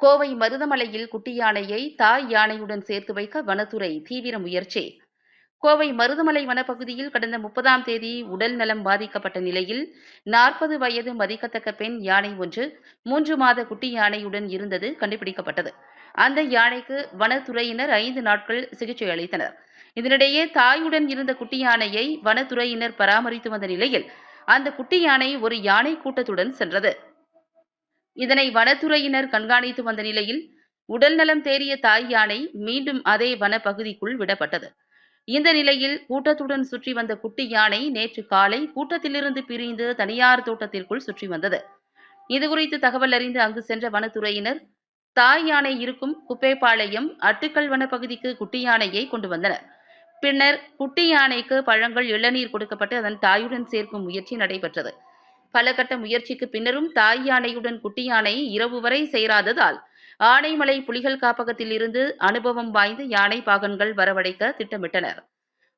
கோவை மருதமலையில் குட்டி யானையை தாய் யானையுடன் சேர்த்து வைக்க வனத்துறை தீவிர முயற்சி. கோவை மருதமலை வனப்பகுதியில் கடந்த முப்பதாம் தேதி உடல் நலம் பாதிக்கப்பட்ட நிலையில் நாற்பது வயது மதிக்கத்தக்க பெண் யானை ஒன்று மூன்று மாத குட்டி யானையுடன் இருந்தது கண்டுபிடிக்கப்பட்டது. அந்த யானைக்கு வனத்துறையினர் ஐந்து நாட்கள் சிகிச்சை அளித்தனர். இதனிடையே தாயுடன் இருந்த குட்டி யானையை வனத்துறையினர் பராமரித்து வந்த நிலையில் அந்த குட்டி யானை ஒரு யானை கூட்டத்துடன் சென்றது. இதனை வனத்துறையினர் கண்காணித்து வந்த நிலையில் உடல்நலம் தேறிய தாய் யானை மீண்டும் அதே வனப்பகுதிக்குள் விடப்பட்டது. இந்த நிலையில் கூட்டத்துடன் சுற்றி வந்த குட்டி யானை நேற்று காலை கூட்டத்திலிருந்து பிரிந்து தனியார் தோட்டத்திற்குள் சுற்றி வந்தது. இதுகுறித்து தகவல் அறிந்து அங்கு சென்ற வனத்துறையினர் தாய் யானை இருக்கும் குப்பைப்பாளையம் அட்டுக்கல் வனப்பகுதிக்கு குட்டி யானையை கொண்டு வந்தனர். பின்னர் குட்டி யானைக்கு பழங்கள் இளநீர் கொடுக்கப்பட்டு அதன் தாயுடன் சேர்க்கும் முயற்சி நடைபெற்றது. பல கட்ட முயற்சிக்கு பின்னரும் தாய் யானையுடன் குட்டி யானை இரவு வரை சேராததால் ஆனைமலை புலிகள் காப்பகத்தில் இருந்து அனுபவம் வாய்ந்த யானை பாகன்கள் வரவழைக்க திட்டமிட்டனர்.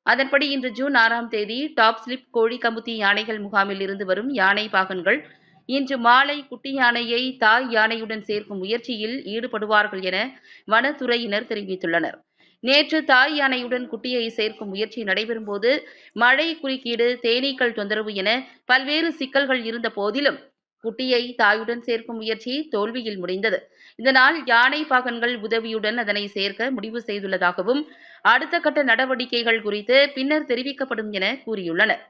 அதன்படி இன்று ஜூன் ஆறாம் தேதி டாப் ஸ்லிப் கோழி கமுத்தி யானைகள் முகாமில் இருந்து வரும் யானை பாகன்கள் இன்று மாலை குட்டி யானையை தாய் யானையுடன் சேர்க்கும் முயற்சியில் ஈடுபடுவார்கள் என வனத்துறையினர் தெரிவித்துள்ளனர். நேற்று தாய் யானையுடன் குட்டியை சேர்க்கும் முயற்சி நடைபெறும் போது மழை குறுக்கீடு தேனீக்கள் தொந்தரவு என பல்வேறு சிக்கல்கள் இருந்த போதிலும் குட்டியை தாயுடன் சேர்க்கும் முயற்சி தோல்வியில் முடிந்தது. இதனால் யானை பாகன்கள் உதவியுடன் அதனை சேர்க்க முடிவு செய்துள்ளதாகவும் அடுத்த கட்ட நடவடிக்கைகள் குறித்து பின்னர் தெரிவிக்கப்படும் என கூறியுள்ளனர்.